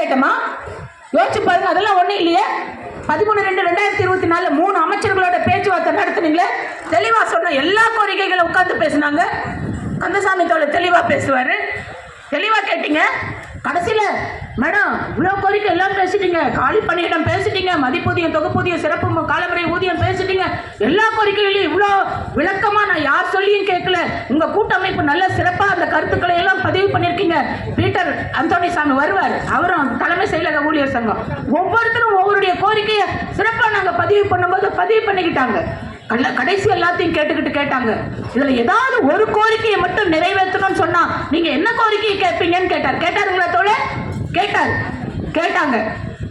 கேட்டமா யோசிச்சு பாருங்க அதெல்லாம் ஒன்றும் இல்லையே. பதிமூணு ரெண்டு ரெண்டாயிரத்தி இருபத்தி நாலு மூணு அமைச்சர்களோட பேச்சுவார்த்தை நடத்துனீங்களே. தெளிவா சொன்ன எல்லா கோரிக்கைகளும் உட்கார்ந்து பேசுனாங்க. கந்தசாமி தோழர் தெளிவாக பேசுவார். தெளிவாக கேட்டீங்க. கடைசியில் மேடம் இவ்வளோ கோரிக்கை எல்லாம் பேசிட்டீங்க. காலி பணியிடம் பேசிட்டீங்க. மதிப்பூதியம் தொகுப்பூதியம் சிறப்பு காலமுறை ஊதியம் பேசிட்டீங்க. எல்லா கோரிக்கைகளையும் இவ்வளோ விளக்கமாக நான் யார் சொல்லியும் கேட்கல. உங்கள் கூட்டமைப்பு நல்ல சிறப்பாக அந்த கருத்துக்களை எல்லாம் பதிவு பீட்டர் அந்தோணி சாமி வருவார். அவரும் தலைமை செயலக ஊழியர் சங்கம். ஒவ்வொருத்தரும் ஒவ்வொருடைய கோரிக்கையை சிறப்பாக நாங்கள் பதிவு பண்ணும்போது பதிவு பண்ணிக்கிட்டாங்க. கடைசி எல்லாத்தையும் கேட்டுக்கிட்டு கேட்டாங்க. இதுல ஏதாவது ஒரு கோரிக்கையை மட்டும் நிறைவேற்றணும்னு சொன்னா நீங்க என்ன கோரிக்கையை கேட்பீங்கன்னு கேட்டார். கேட்டாருங்களா தோழர்? கேட்டார். கேட்டாங்க.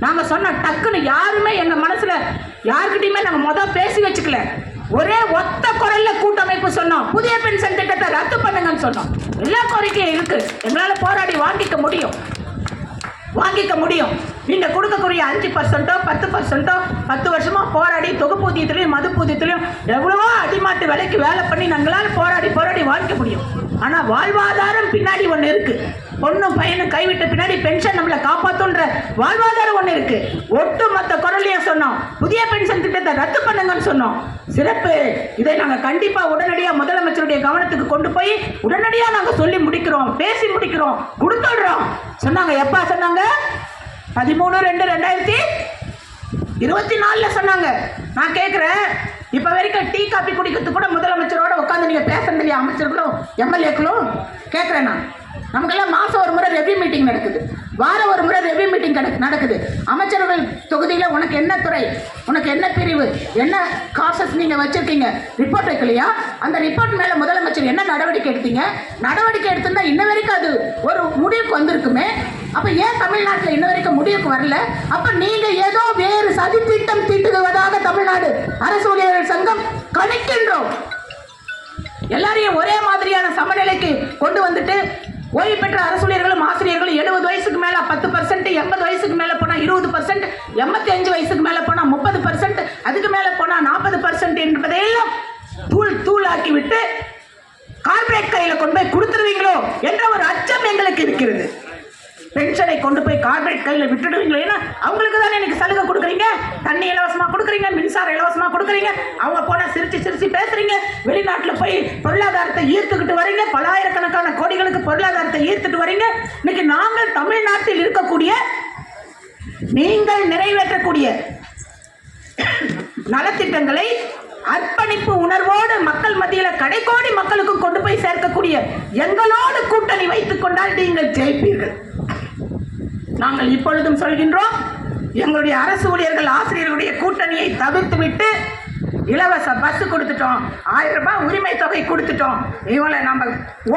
நாங்க சொன்ன டக்குன்னு யாருமே எங்க மனசுல யாருக்கிட்டையுமே நாங்க மொதல் பேசி வச்சுக்கல. ஒரே ஒத்த குரல்ல கூட்டமைப்பு சொன்னோம். புதிய பென்ஷன் திட்டத்தை ரத்து பண்ணுங்கன்னு சொன்னோம். எல்லா கோரிக்கையும் இருக்கு. எங்களால போராடி வாங்கிக்க முடியும். வாங்கிக்க முடியும். நீங்க கொடுக்கக்கூடிய அஞ்சு பர்சன்ட்டோ பத்து பர்சன்ட்டோ பத்து வருஷமா போராடி தொகுப்பூதியத்திலையும் மதுப்பூதியத்திலையும் எவ்வளவோ அடிமாட்டு விலைக்கு வேலை பண்ணி நாங்களால போராடி போராடி வாங்கிக்க முடியும். ஆனால் வாழ்வாதாரம் பின்னாடி ஒன்று இருக்கு. பொண்ணும் பையனும் கைவிட்ட பின்னாடி பென்ஷன் நம்மளை காப்பாத்துன்ற வாழ்வாதாரம் ஒன்று இருக்கு. ஒட்டு மொத்த குரலையும் சொன்னோம். புதிய பென்ஷன் திட்டத்தை ரத்து பண்ணுங்கன்னு சொன்னோம். சிறப்பு. இதை நாங்கள் கண்டிப்பாக உடனடியாக முதலமைச்சருடைய கவனத்துக்கு கொண்டு போய் உடனடியாக நாங்கள் சொல்லி முடிக்கிறோம். பேசி முடிக்கிறோம். கொடுத்துடுறோம். சொன்னாங்க. எப்பா சொன்னாங்க? பதிமூணு ரெண்டு ரெண்டாயிரத்தி இருபத்தி நாலில் சொன்னாங்க. நான் கேட்குறேன் இப்போ வரைக்கும் டீ காப்பி குடிக்கிறதுக்கு கூட முதலமைச்சரோட உட்காந்து நீங்கள் பேசுறது இல்லையா? அமைச்சர்களும் எம்எல்ஏக்களும் கேட்குறேன் நான். நமக்கெல்லாம் மாதம் ஒரு முறை ரெவ்யூ மீட்டிங் நடக்குது. வாரம் ஒரு முறை ரெவ்யூ மீட்டிங் நடக்குது. அமைச்சர்கள் தொகுதியில் உனக்கு என்ன துறை உனக்கு என்ன பிரிவு என்ன காசஸ் நீங்கள் வச்சுருக்கீங்க? ரிப்போர்ட் வைக்கலையா? அந்த ரிப்போர்ட் மேலே முதலமைச்சர் என்ன நடவடிக்கை எடுத்தீங்க? நடவடிக்கை எடுத்திருந்தா இன்ன வரைக்கும் அது ஒரு முடிவுக்கு வந்திருக்குமே. அப்போ ஏன் தமிழ்நாட்டில் இன்ன வரைக்கும் முடிவுக்கு வரல? அப்போ நீங்கள் ஏதோ வேறு சதி திட்டம் தீட்டுவதாக தமிழ்நாடு அரசு ஊழியர்கள் சங்கம் கணிக்கின்றோம். எல்லாரையும் ஒரே மாதிரியான சமநிலைக்கு கொண்டு வந்துட்டு ஓய்வு பெற்ற அரசூழியர்களும் ஆசிரியர்களும் எழுபது வயசுக்கு மேல பத்து பர்சன்ட் எண்பது வயசுக்கு மேல போனா இருபது பர்சன்ட் எண்பத்தி அஞ்சு வயசுக்கு மேல போனா முப்பது பர்சன்ட் அதுக்கு மேல போனா நாற்பது பர்சன்ட் என்பதையெல்லாம் தூள் தூளாக்கி விட்டு கார்ப்பரேட் கையில கொண்டு போய் கொடுத்துருவீங்களோ என்ற ஒரு அச்சம் எங்களுக்கு இருக்கிறது. பென்ஷனை கொண்டு போய் கார்பரேட் கையில் விட்டுடுவீங்களேன்னா அவங்களுக்கு தானே எனக்கு சலுகை கொடுக்குறீங்க? தண்ணி இலவசமாக கொடுக்குறீங்க மின்சாரம் இலவசமாக கொடுக்குறீங்க. அவங்க போனால் சிரிச்சு சிரிச்சு பேசுறீங்க. வெளிநாட்டில் போய் பொருளாதாரத்தை ஈர்த்துக்கிட்டு வரீங்க. பலாயிரக்கணக்கான கோடிகளுக்கு பொருளாதாரத்தை ஈர்த்துட்டு வரீங்க. இன்னைக்கு நாங்கள் தமிழ்நாட்டில் இருக்கக்கூடிய நீங்கள் நிறைவேற்றக்கூடிய நலத்திட்டங்களை அர்ப்பணிப்பு உணர்வோடு மக்கள் மத்தியில் கடைக்கோடி மக்களுக்கு கொண்டு போய் சேர்க்கக்கூடிய எங்களோடு கூட்டணி வைத்துக் கொண்டால் நீங்கள் ஜெயிப்பீர்கள். நாங்கள் இப்பொழுதும் சொல்கின்றோம் எங்களுடைய அரசு ஊழியர்கள் ஆசிரியர்களுடைய கூட்டணியை தவிர்த்துவிட்டு இலவச பஸ் கொடுத்துட்டோம். ஆயிரம் ரூபாய் உரிமை தொகை கொடுத்துட்டோம். இவங்களை நம்ம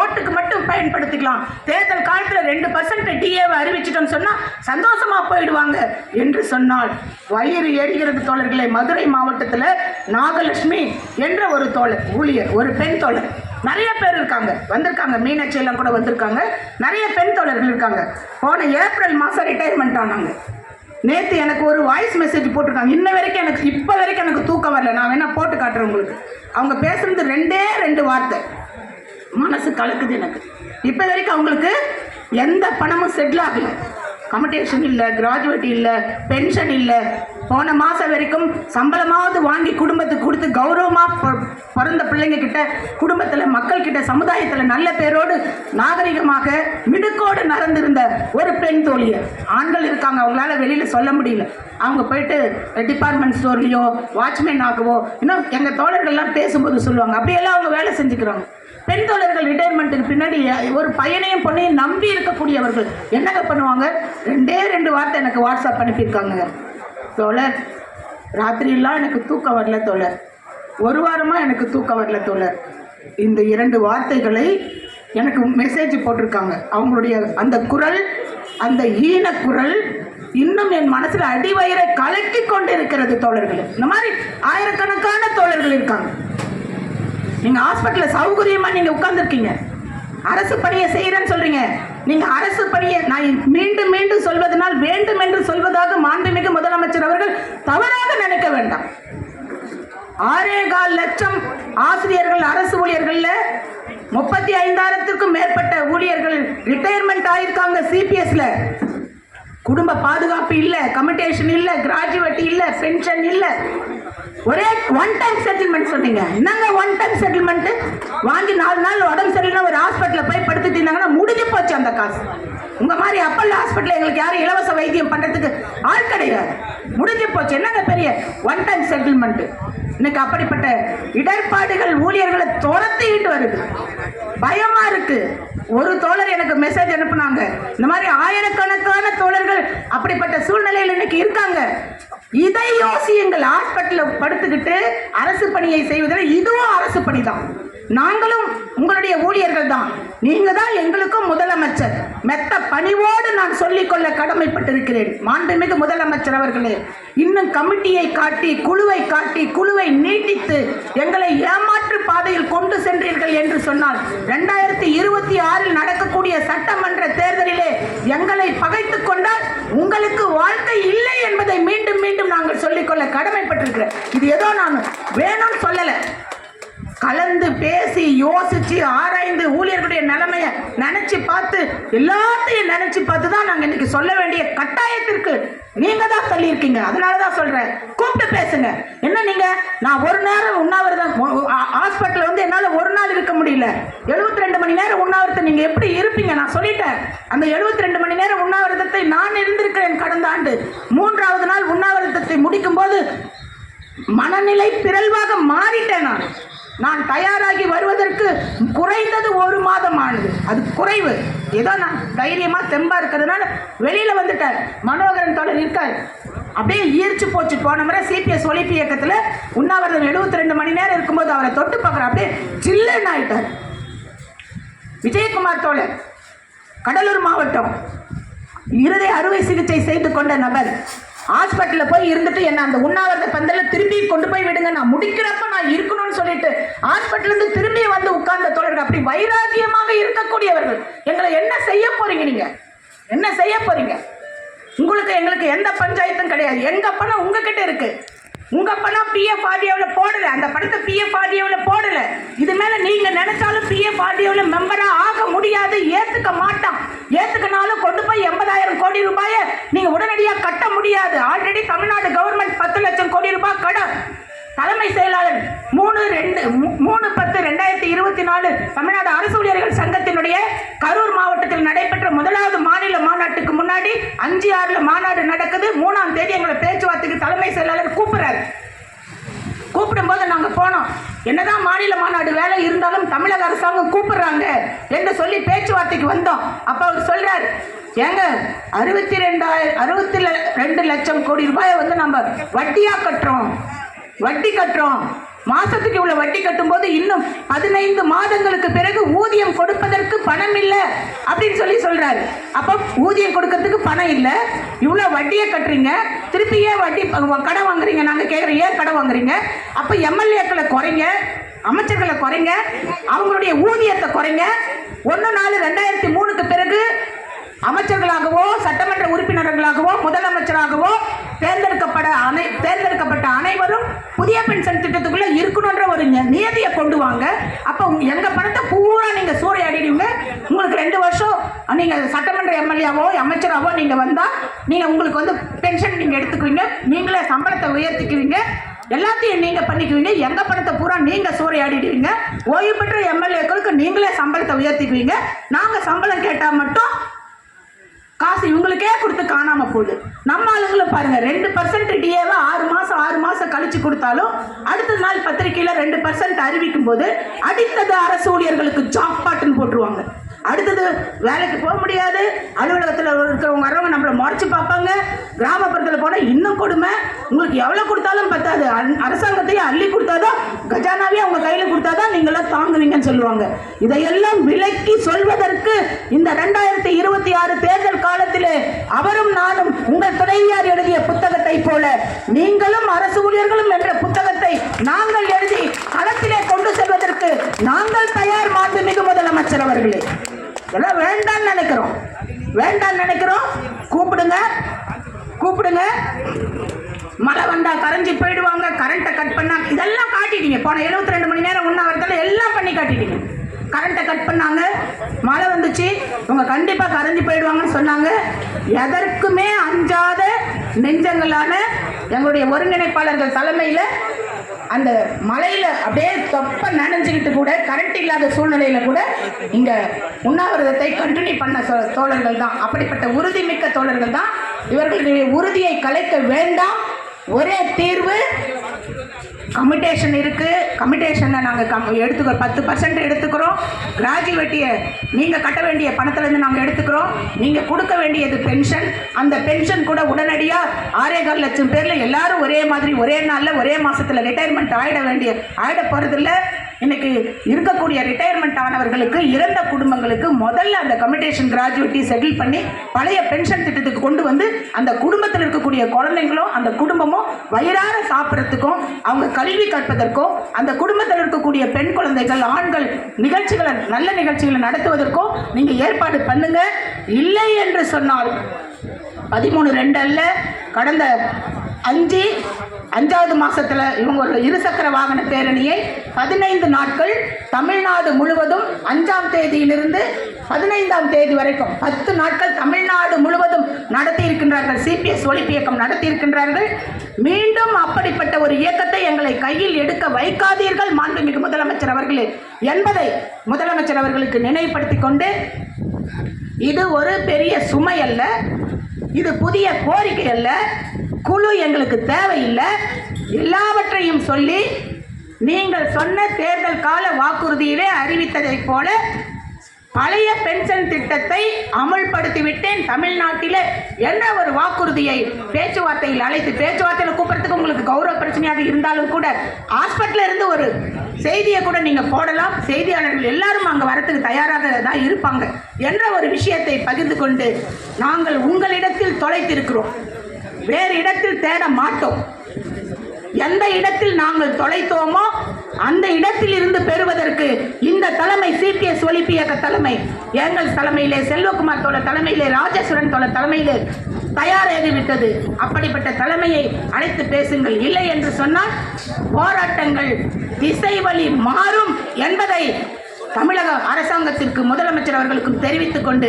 ஓட்டுக்கு மட்டும் பயன்படுத்திக்கலாம். தேர்தல் காலத்தில் ரெண்டு பர்சன்ட் டிஏவை அறிவிச்சிட்டோம்னு சொன்னால் சந்தோஷமாக போயிடுவாங்க என்று சொன்னால் வயிறு எரிகிறது தோழர்களை மதுரை மாவட்டத்தில் நாகலட்சுமி என்ற ஒரு தோழர் ஊழியர் ஒரு பெண் தோழர். நிறைய பேர் இருக்காங்க. வந்திருக்காங்க. மீனாட்சி எல்லாம் கூட வந்திருக்காங்க. நிறைய பெண் தோழர்கள் இருக்காங்க. போன ஏப்ரல் மாதம் ரிட்டையர்மெண்ட் ஆனாங்க. நேற்று எனக்கு ஒரு வாய்ஸ் மெசேஜ் போட்டிருக்காங்க. இன்ன வரைக்கும் எனக்கு இப்போ வரைக்கும் எனக்கு தூக்கம் வரல. நான் வேணால் போட்டு காட்டுறேன் உங்களுக்கு. அவங்க பேசுகிறது ரெண்டே ரெண்டு வார்த்தை. மனசு கலக்குது எனக்கு. இப்போ வரைக்கும் அவங்களுக்கு எந்த பணமும் செட்டில் ஆகலை. கமிட்டேஷன் இல்லை கிராஜுவேட் இல்லை பென்ஷன் இல்லை. போன மாதம் வரைக்கும் சம்பளமாவது வாங்கி குடும்பத்துக்கு கொடுத்து கௌரவமாக பிறந்த பிள்ளைங்க கிட்ட குடும்பத்தில் மக்கள் கிட்ட சமுதாயத்தில் நல்ல பேரோடு நாகரிகமாக மிடுக்கோடு நடந்திருந்த ஒரு பெண் தோழியை. ஆண்கள் இருக்காங்க அவங்களால வெளியில் சொல்ல முடியல. அவங்க போயிட்டு டிபார்ட்மெண்ட் ஸ்டோர்லேயோ வாட்ச்மேன் ஆகவோ இன்னும் எங்கள் தோழர்கள்லாம் பேசும்போது சொல்லுவாங்க அப்படியெல்லாம் அவங்க வேலை செஞ்சுக்கிறாங்க. பெண் தோழர்கள் ரிட்டையர்மெண்ட்டுக்கு பின்னாடி ஒரு பையனையும் பொண்ணையும் நம்பி இருக்கக்கூடியவர்கள் என்னங்க பண்ணுவாங்க? ரெண்டே ரெண்டு வார்த்தை எனக்கு வாட்ஸ்அப் அனுப்பியிருக்காங்க. தோழர் ராத்திரியெல்லாம் எனக்கு தூக்கம் வரல தோழர். ஒரு வாரமாக எனக்கு தூக்கம் வரல தோழர். இந்த இரண்டு வார்த்தைகளை எனக்கு மெசேஜ் போட்டிருக்காங்க. அவங்களுடைய அந்த குரல் அந்த ஈன குரல் இன்னும் என் மனசில் அடிவயிறை கலக்கி கொண்டு இருக்கிறது தோழர்கள். இந்த மாதிரி ஆயிரக்கணக்கான தோழர்கள் இருக்காங்க. நீங்க ஹாஸ்பிட்டல்ல சௌகரியமா நீங்க உட்கார்ந்துருக்கீங்க. அரசு பணியை செய்யறேன்னு சொல்றீங்க. நீங்க அரசு பணியை நான் மீண்டும் மீண்டும் சொல்வதனால் வேண்டும் என்று சொல்வதாக மாண்புமிகு முதலமைச்சர் அவர்கள் தவறாக நினைக்க வேண்டாம். ஆறே கால் லட்சம் ஆசிரியர்கள் அரசு ஊழியர்கள்ல முப்பத்தி ஐந்தாயிரத்துக்கும் மேற்பட்ட ஊழியர்கள் ரிட்டையர்மெண்ட் ஆயிருக்காங்க சிபிஎஸ்ல குடும்ப பாதுகாப்பு இல்லை கமிட்டேஷன் இல்லை கிராஜுவேட் இல்லை பென்ஷன் இல்லை. ஒரே ஒன் டைம் செட்டில்மெண்ட் சொன்னீங்க. என்னங்க ஒன் டைம் செட்டில்மெண்ட் வாங்கி நாலு நாள் உடம்பு சரியில்லைன்னா ஒரு ஹாஸ்பிட்டலில் போய் படுத்துட்டு இருந்தாங்கன்னா முடிஞ்சு போச்சு அந்த காசு. உங்க மாதிரி அப்பல்ல ஹாஸ்பிட்டல் எங்களுக்கு யாரும் இலவச வைத்தியம் பண்றதுக்கு ஆள் கிடையாது. முடிஞ்சு போச்சு. என்னங்க பெரிய ஒன் டைம் செட்டில்மெண்ட் இன்னைக்கு அப்படிப்பட்ட இடர்பாடுகள் ஊழியர்களை துரத்திக்கிட்டு வருது. பயமா இருக்கு. ஒரு தோழர் எனக்கு மெசேஜ் அனுப்புனாங்க. இந்த மாதிரி ஆயிரக்கணக்கான தோழர்கள் அப்படிப்பட்ட சூழ்நிலையில் இன்னைக்கு இருக்காங்க. இதை யோசியுங்கள். ஹாஸ்பிட்டலில் படுத்துக்கிட்டு அரசு பணியை செய்வதில் இதுவும் அரசு பணி தான் நாங்களும் உங்களுடைய ஊழியர்கள் தான் நீங்க தான் எங்களுக்கும் முதலமைச்சர். மெத்த பணிவோடு நான் சொல்லிக்கொள்ள கடமைப்பட்டிருக்கிறேன். மாண்புமிகு முதலமைச்சர் அவர்களே இன்னும் கமிட்டியை காட்டி குழுவை காட்டி குழுவை நீட்டித்து எங்களை ஏமாற்று பாதையில் கொண்டு சென்றீர்கள் என்று சொன்னால் ரெண்டாயிரத்தி இருபத்தி ஆறில் நடக்கக்கூடிய சட்டமன்ற தேர்தலிலே எங்களை பகைத்துக் கொண்டால் உங்களுக்கு வாழ்க்கை இல்லை என்பதை மீண்டும் மீண்டும் நாங்கள் சொல்லிக்கொள்ள கடமைப்பட்டிருக்கிறேன். இது ஏதோ நான் வேணும்னு சொல்லலை. கலந்து பேசி யோசிச்சு ஆராய்ந்து ஊழியர்களுடைய நிலைமையை நினைச்சு பார்த்து எல்லாத்தையும் நினைச்சு பார்த்து தான் நாங்கள் இன்றைக்கி சொல்ல வேண்டிய கட்டாயத்திற்கு நீங்கள் தான் சொல்லியிருக்கீங்க அதனால தான் சொல்கிறேன் கூப்பிட்டு பேசுங்க. என்ன நீங்கள் நான் ஒரு நேரம் உண்ணாவிரதம் ஹாஸ்பிட்டலில் வந்து என்னால் ஒரு நாள் இருக்க முடியல. எழுபத்தி மணி நேரம் உண்ணாவிரதம் நீங்க எப்படி இருப்பீங்க? நான் சொல்லிட்டேன். அந்த 72 ரெண்டு மணி நேரம் உண்ணாவிரதத்தை நான் இருந்திருக்கிறேன் கடந்த ஆண்டு. மூன்றாவது நாள் உண்ணாவிரதத்தை முடிக்கும் போது மனநிலை பிறழ்வாக மாறிட்டேன் நான். நான் தயாராகி வருவதற்கு குறைந்தது ஒரு மாதம் ஆனது. அது குறைவு. ஏதோ நான் தைரியமா தெம்பா இருக்கிறதுனால வெளியில வந்துட்டார் மனோகரன் தொடர் இருக்கார். அப்படியே ஈர்ச்சு போச்சு. போன முறை சிபிஎஸ் ஒலிப்பு இயக்கத்தில் உண்ணாவிரதம் 72 ரெண்டு மணி நேரம் இருக்கும்போது அவரை தொட்டு பார்க்குற அப்படியே சில்லுன்னு ஆயிட்டார். விஜயகுமார் தோழர் கடலூர் மாவட்டம். இருதய அறுவை சிகிச்சை செய்து கொண்ட நபர் ஹாஸ்பிட்டலில் போய் இருந்துட்டு என்ன அந்த உண்ணாவிரத பந்தல திரும்பி கொண்டு போய் விடுங்க நான் முடிக்கிறப்ப நான் இருக்கணும்னு சொல்லிட்டு ஹாஸ்பிட்டலேருந்து திரும்பி வந்து உட்கார்ந்த தோழர்கள் அப்படி வைராகியமாக இருக்கக்கூடியவர்கள். எங்களை என்ன செய்ய போறீங்க நீங்க? என்ன செய்ய போறீங்க? உங்களுக்கு எங்களுக்கு எந்த பஞ்சாயத்தும் கிடையாது. எங்க பணம் உங்ககிட்ட இருக்கு. உங்க பணம் பிஎஃப் ஆடியோவில் போடல. அந்த படத்தை பிஎஃப் ஆடியோவில் போடல. இது மேல நீங்க நினைச்சாலும் பிஎஃப் ஆடியோவில் மெம்பரா ஆக முடியாது. ஏத்துக்க மாட்டான். ஏத்துக்கனாலும் கொண்டு போய் எண்பதாயிரம் கோடி ரூபாயை நீங்க உடனடியாக கட்ட முடியாது. ஆல்ரெடி தமிழ்நாடு கவர்மெண்ட் பத்து லட்சம் கோடி ரூபாய் கடன். தலைமை செயலாளர் மூணு ரெண்டு மூணு பத்து ரெண்டாயிரத்தி இருபத்தி நாலு தமிழ்நாடு அரசு ஊழியர்கள் சங்கத்தினுடைய கரூர் மாவட்டத்தில் நடைபெற்ற முதலாவது மாநில மாநாட்டுக்கு முன்னாடி அஞ்சு ஆறுல மாநாடு நடக்குது. மூணாம் தேதி எங்களை பேச்சுவார்த்தைக்கு தலைமை செயலாளர் கூப்பிடுறாரு. கூப்பிடும்போது நாங்க போனோம். என்னதான் மாநில மாநாடு வேலை இருந்தாலும் தமிழக அரசாங்கம் கூப்பிடுறாங்க என்று சொல்லி பேச்சுவார்த்தைக்கு வந்தோம். அப்ப அவர் சொல்றாரு ஏங்க அறுபத்தி ரெண்டாயிரம் அறுபத்தி ரெண்டு லட்சம் கோடி ரூபாயை வந்து நம்ம வட்டியா கட்டுறோம். வட்டி கட்டுறோம். மாசத்துக்கு இவ்வளவு வட்டி கட்டும்போது இன்னும் பதினைந்து மாதங்களுக்கு பிறகு ஊதியம் கொடுப்பதற்கு பணம் இல்லை அப்படின்னு சொல்லி சொல்றாரு. அப்போ ஊதியம் கொடுக்கறதுக்கு பணம் இல்லை. இவ்வளவு வட்டியை கட்டுறீங்க. திருப்பி ஏன் வட்டி கடன் வாங்குறீங்க? நாங்க கேட்குறோம் ஏன் கடன் வாங்குறீங்க? அப்போ எம்எல்ஏக்களை குறைங்க. அமைச்சர்களை குறைங்க. அவங்களுடைய ஊதியத்தை குறைங்க. ஒன்று நாலு ரெண்டாயிரத்தி மூணுக்கு பிறகு அமைச்சர்களாகவோ சட்டமன்ற உறுப்பினர்களாகவோ முதலமைச்சராகவோ தேர்ந்தெடுக்கப்பட அனை தேர்ந்தெடுக்கப்பட்ட அனைவரும் புதிய பென்ஷன் திட்டத்துக்குள்ள இருக்கணுன்ற ஒரு நியதியை கொண்டு வாங்க. அப்போ உங்க- எங்க பணத்தை பூரா நீங்க சூறையாடிடுவீங்க. உங்களுக்கு ரெண்டு வருஷம் நீங்க சட்டமன்ற எம்எல்ஏவோ அமைச்சராவோ நீங்க வந்தா நீங்க உங்களுக்கு வந்து பென்ஷன் நீங்க எடுத்துக்குவீங்க. நீங்களே சம்பளத்தை உயர்த்திக்குவீங்க. எல்லாத்தையும் நீங்க பண்ணிக்குவீங்க. எங்க பணத்தை பூரா நீங்க சூறையாடிடுவீங்க. ஓய்வு பெற்ற எம்எல்ஏக்களுக்கு நீங்களே சம்பளத்தை உயர்த்திக்குவீங்க. நாங்க சம்பளம் கேட்டா மட்டும் காசு இவங்களுக்கே கொடுத்து காணாம போகுது. நம்ம ஆளுங்களை பாருங்க ரெண்டு பர்சன்ட் டிஏவை ஆறு மாசம் ஆறு மாசம் கழிச்சு கொடுத்தாலும் அடுத்த நாள் பத்திரிகையில ரெண்டு பர்சன்ட் அறிவிக்கும் போது அடுத்தது அரசு ஊழியர்களுக்கு ஜாப் பாட்டுன்னு போட்டுருவாங்க. அடுத்தது வேலைக்கு போக முடியாது. அலுவலகத்தில் இருக்கிறவங்க வர்றவங்க நம்மளை முறைச்சி பார்ப்பாங்க. கிராமப்புறத்தில் போனால் இன்னும் கொடுமை. உங்களுக்கு எவ்வளோ கொடுத்தாலும் பத்தாது. அன்- அரசாங்கத்தையும் அள்ளி கொடுத்தாதான் கஜானாவே அவங்க கையில் கொடுத்தாதான் நீங்களாம் தாங்குவீங்கன்னு சொல்லுவாங்க. இதையெல்லாம் விலக்கி சொல்வதற்கு இந்த ரெண்டாயிரத்தி இருபத்தி ஆறு தேர்தல் காலத்திலே அவரும் நானும் உங்கள் துணைவியார் எழுதிய புத்தகத்தை போல நீங்களும் அரசு ஊழியர்களும் என்ற புத்தகத்தை நாங்கள் எழுதி களத்திலே கொண்டு செல்வதற்கு நாங்கள் தயார் மாண்புமிகு முதலமைச்சர் அவர்களே இதெல்லாம் வேண்டாம்னு நினைக்கிறோம் வேண்டாம்னு நினைக்கிறோம். கூப்பிடுங்க. கூப்பிடுங்க. மழை வந்தா கரைஞ்சி போயிடுவாங்க. கரண்ட்டை கட் பண்ணாங்க இதெல்லாம் காட்டிட்டீங்க. போன 72 ரெண்டு மணி நேரம் உண்ணாவிரத்தில் எல்லாம் பண்ணி காட்டிட்டீங்க. கரண்ட்டை கட் பண்ணாங்க. மழை வந்துச்சு. இவங்க கண்டிப்பாக கரைஞ்சி போயிடுவாங்கன்னு சொன்னாங்க. எதற்குமே அஞ்சாத நெஞ்சங்களான எங்களுடைய ஒருங்கிணைப்பாளர்கள் தலைமையில் அந்த மலையில் அப்படியே தொப்ப நனைஞ்சுக்கிட்டு கூட கரண்ட் இல்லாத சூழ்நிலையில் கூட இங்கே உண்ணாவிரதத்தை கண்டினியூ பண்ண தோழர்கள் தான். அப்படிப்பட்ட உறுதிமிக்க தோழர்கள் தான். இவர்களுடைய உறுதியை கலைக்க வேண்டாம். ஒரே தீர்வு கமிட்டேஷன் இருக்கு. கமிட்டேஷனை நாங்கள் கம் எடுத்துக்கிறோம். பத்து பர்சன்ட் எடுத்துக்கிறோம். கிராஜுவேட்டியை நீங்கள் கட்ட வேண்டிய பணத்துலேருந்து நாங்கள் எடுத்துக்கிறோம். நீங்கள் கொடுக்க வேண்டியது பென்ஷன் அந்த பென்ஷன் கூட உடனடியாக ஆறே கால் லட்சம் பேரில் எல்லாரும் ஒரே மாதிரி ஒரே நாளில் ஒரே மாதத்தில் ரிட்டையர்மெண்ட் ஆகிட வேண்டிய ஆகிட போகிறதில்ல இன்னைக்கு இருக்கக்கூடிய ரிட்டையர்மெண்ட் ஆனவர்களுக்கு இறந்த குடும்பங்களுக்கு முதல்ல அந்த கம்யூட்டேஷன் கிராஜுவேட்டி செட்டில் பண்ணி பழைய பென்ஷன் திட்டத்துக்கு கொண்டு வந்து அந்த குடும்பத்தில் இருக்கக்கூடிய குழந்தைங்களும் அந்த குடும்பமும் வயிறார சாப்பிட்றதுக்கும் அவங்க கல்வி கற்பதற்கும் அந்த குடும்பத்தில் இருக்கக்கூடிய பெண் குழந்தைகள் ஆண்கள் நிகழ்ச்சிகளை நல்ல நிகழ்ச்சிகளை நடத்துவதற்கும் நீங்கள் ஏற்பாடு பண்ணுங்க. இல்லை என்று சொன்னால் பதிமூணு ரெண்டு அல்ல கடந்த அஞ்சு அஞ்சாவது மாதத்தில் இவங்க ஒரு இருசக்கர வாகன பேரணியை பதினைந்து நாட்கள் தமிழ்நாடு முழுவதும் அஞ்சாம் தேதியிலிருந்து பதினைந்தாம் தேதி வரைக்கும் பத்து நாட்கள் தமிழ்நாடு முழுவதும் நடத்தி இருக்கின்றார்கள் சிபிஎஸ் ஒழிப்பு இயக்கம் நடத்தி இருக்கின்றார்கள் மீண்டும் அப்படிப்பட்ட ஒரு இயக்கத்தை எங்களை கையில் எடுக்க வைக்காதீர்கள் மாண்புமிகு முதலமைச்சர் அவர்களே. என்பதை முதலமைச்சர் அவர்களுக்கு நினைவுபடுத்தி கொண்டு இது ஒரு பெரிய சுமை அல்ல இது புதிய கோரிக்கை அல்ல. குழு எங்களுக்கு தேவையில்லை. எல்லாவற்றையும் சொல்லி நீங்கள் சொன்ன தேர்தல் கால வாக்குறுதியிலே அறிவித்ததைப் போல பழைய பென்ஷன் திட்டத்தை அமல்படுத்திவிட்டேன். தமிழ்நாட்டில் என்ன ஒரு வாக்குறுதியை பேச்சுவார்த்தையில் அழைத்து பேச்சுவார்த்தையில் கூப்பிட்றதுக்கு உங்களுக்கு கௌரவ பிரச்சனையாக இருந்தாலும் கூட ஹாஸ்பிட்டலில் இருந்து ஒரு செய்தியை கூட நீங்கள் போடலாம். செய்தியாளர்கள் எல்லாரும் அங்கே வரத்துக்கு தயாராக தான் இருப்பாங்க. என்ற ஒரு விஷயத்தை பகிர்ந்து கொண்டு நாங்கள் உங்களிடத்தில் தொலைத்திருக்கிறோம். வேறு இடத்தில் தேட மாட்டோம். எந்த இடத்தில் நாங்கள் தொலைத்தோமோ அந்த இடத்தில் இருந்து பெறுவதற்கு இந்த தலைமை சிபிஎஸ் ஒலிப்பியக்க இயக்க தலைமை எங்கள் தலைமையிலே செல்வகுமார் தோழ தலைமையிலே ராஜேஸ்வரன் தோழ தலைமையிலே தயாராகிவிட்டது அப்படிப்பட்ட தலைமையை அழைத்து பேசுங்கள். இல்லை என்று சொன்னால் போராட்டங்கள் திசை வழி மாறும் என்பதை தமிழக அரசாங்கத்திற்கு முதலமைச்சர் அவர்களுக்கும் தெரிவித்துக் கொண்டு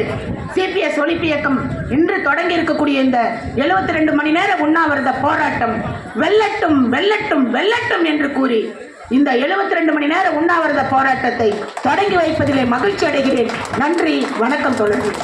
சிபிஎஸ் ஒழிப்பு இயக்கம் இன்று தொடங்கி இருக்கக்கூடிய இந்த 72 ரெண்டு மணி நேர உண்ணாவிரத போராட்டம் வெல்லட்டும் வெல்லட்டும் வெல்லட்டும் என்று கூறி இந்த 72 ரெண்டு மணி நேர உண்ணாவிரத போராட்டத்தை தொடங்கி வைப்பதிலே மகிழ்ச்சி அடைகிறேன். நன்றி வணக்கம் தோழர்கள்.